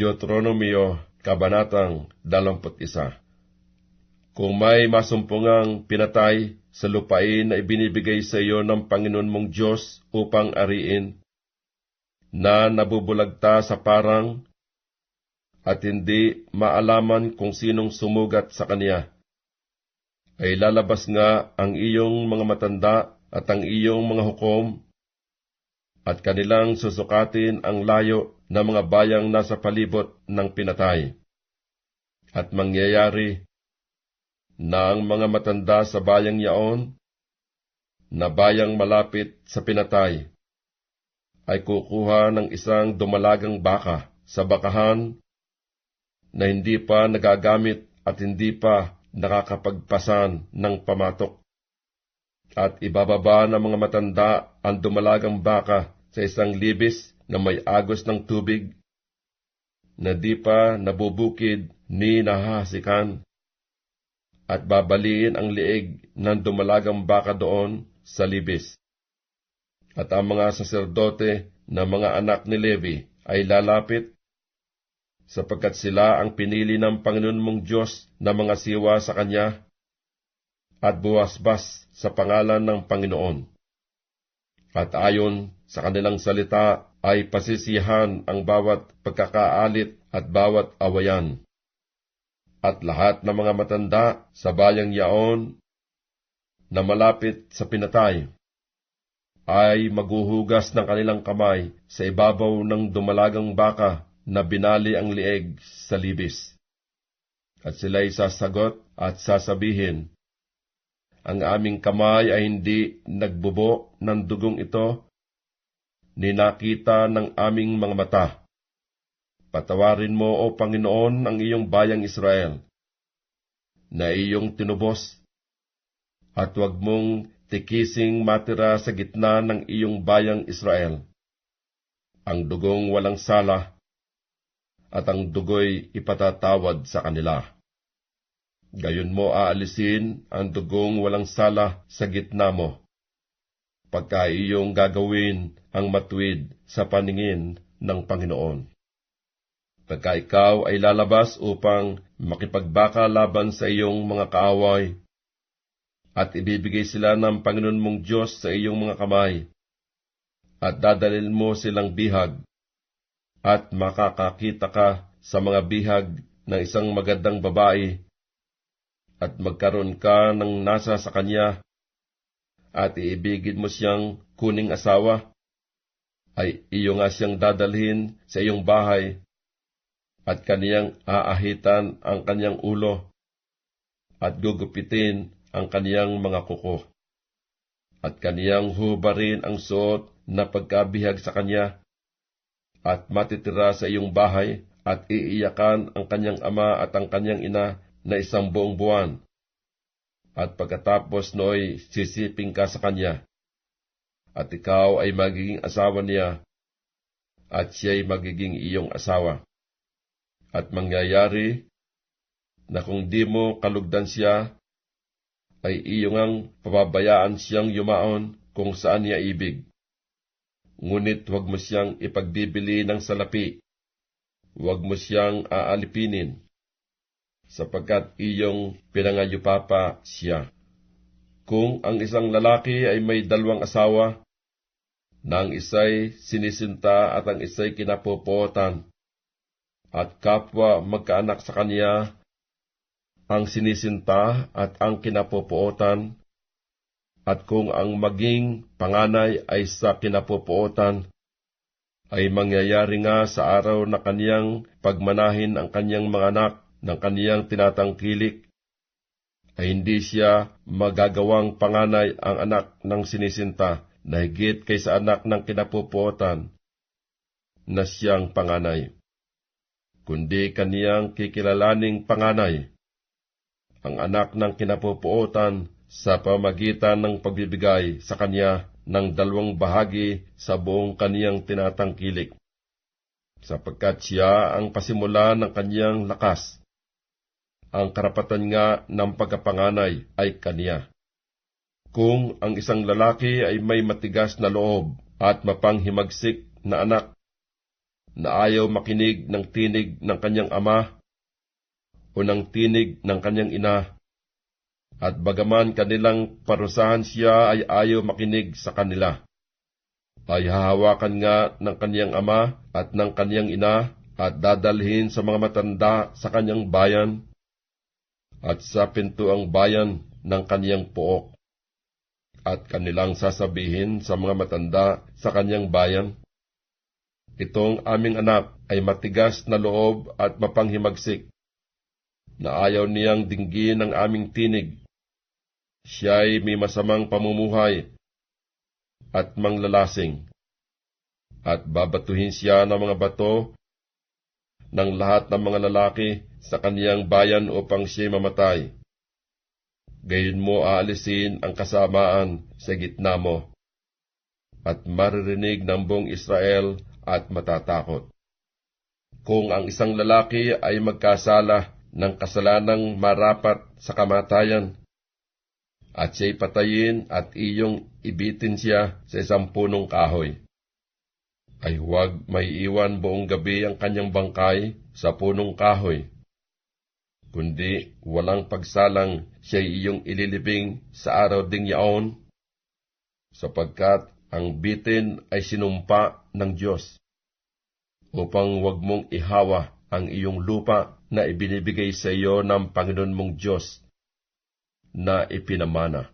Deuteronomio, Kabanatang 21 Kung may masumpungang pinatay sa lupain na ibinibigay sa iyo ng Panginoon mong Diyos upang ariin, na nabubulagta sa parang at hindi maalaman kung sinong sumugat sa kanya, ay lalabas nga ang iyong mga matanda at ang iyong mga hukom at kanilang susukatin ang layo ng mga bayang nasa palibot ng pinatay. At mangyayari na ang mga matanda sa bayang yaon, na bayang malapit sa pinatay, ay kukuha ng isang dumalagang baka sa bakahan na hindi pa nagagamit at hindi pa nakakapagpasan ng pamatok. At ibababa ng mga matanda ang dumalagang baka sa isang libis na may agos ng tubig na di pa nabubukid ni nahahasikan at babaliin ang liig ng dumalagang baka doon sa libis. At ang mga saserdote na mga anak ni Levi ay lalapit sapagkat sila ang pinili ng Panginoon mong Diyos na mga siwa sa Kanya at buwasbas sa pangalan ng Panginoon. At ayon sa kanilang salita ay pasisihan ang bawat pagkakaalit at bawat awayan. At lahat ng mga matanda sa bayang yaon na malapit sa pinatay ay maghuhugas ng kanilang kamay sa ibabaw ng dumalagang baka na binali ang lieg sa libis. At sila'y sasagot at sasabihin, Ang aming kamay ay hindi nagbubo ng dugong ito, ninakita ng aming mga mata. Patawarin mo, O Panginoon, ang iyong bayang Israel, na iyong tinubos, at huwag mong tikising matira sa gitna ng iyong bayang Israel. Ang dugong walang sala, at ang dugo'y ipatatawad sa kanila. Gayon mo aalisin ang dugong walang sala sa gitna mo, pagka iyong gagawin ang matwid sa paningin ng Panginoon. Pagka ikaw ay lalabas upang makipagbaka laban sa iyong mga kaaway, at ibibigay sila ng Panginoon mong Diyos sa iyong mga kamay, at dadalil mo silang bihag at makakakita ka sa mga bihag ng isang magandang babae at magkaroon ka ng nasa sa kanya at iibigin mo siyang kuning asawa, ay iyo nga siyang dadalhin sa iyong bahay at kaniyang aahitan ang kanyang ulo at gugupitin ang kaniyang mga kuko. At kaniyang hubarin ang suot na pagkabihag sa kanya at matitira sa iyong bahay at iiyakan ang kanyang ama at ang kanyang ina na isang buong buwan. At pagkatapos nooy sisiping ka sa kanya, at ikaw ay magiging asawa niya, at siya'y magiging iyong asawa. At mangyayari na kung di mo kalugdan siya, ay iyong ang pababayaan siyang yumaon kung saan niya ibig ngunit huwag mo siyang ipagbibili ng salapi. Huwag mo siyang aalipinin, sapagkat iyong pinangayupapa siya. Kung ang isang lalaki ay may dalawang asawa, na ang isa'y sinisinta at ang isa'y kinapopotan, at kapwa magkaanak sa kanya, ang sinisinta at ang kinapopootan, at kung ang maging panganay ay sa kinapupuotan, ay mangyayari nga sa araw na kaniyang pagmanahin ang kaniyang mga anak ng kaniyang tinatangkilik, ay hindi siya magagawang panganay ang anak ng sinisinta na higit kaysa anak ng kinapupuotan na siyang panganay, kundi kaniyang kikilalaning panganay, ang anak ng kinapupuotan sa pamagitan ng pagbibigay sa kanya ng dalawang bahagi sa buong kaniyang tinatangkilik, sapagkat siya ang pasimula ng kaniyang lakas. Ang karapatan nga ng pagkapanganay ay kaniya. Kung ang isang lalaki ay may matigas na loob at mapanghimagsik na anak, na ayaw makinig ng tinig ng kanyang ama o ng tinig ng kanyang ina, at bagaman kanilang parusahan siya ay ayaw makinig sa kanila, ay hahawakan nga ng kanyang ama at ng kanyang ina at dadalhin sa mga matanda sa kanyang bayan at sa pintuang bayan ng kanyang pook at kanilang sasabihin sa mga matanda sa kanyang bayan, Itong aming anak ay matigas na loob at mapanghimagsik, na ayaw niyang dinggin ang aming tinig. Siya'y may masamang pamumuhay at manglalasing, at babatuhin siya ng mga bato ng lahat ng mga lalaki sa kaniyang bayan upang siya'y mamatay. Gayon mo aalisin ang kasamaan sa gitna mo, at maririnig ng buong Israel at matatakot. Kung ang isang lalaki ay magkasala ng kasalanang marapat sa kamatayan, at siya'y patayin at iyong ibitin siya sa isang punong kahoy, ay huwag may iwan buong gabi ang kanyang bangkay sa punong kahoy, kundi walang pagsalang siya'y iyong ililibing sa araw ding yaon, sapagkat ang bitin ay sinumpa ng Diyos upang wag mong ihawa ang iyong lupa na ibinibigay sa iyo ng Panginoon mong Diyos na ipinamana.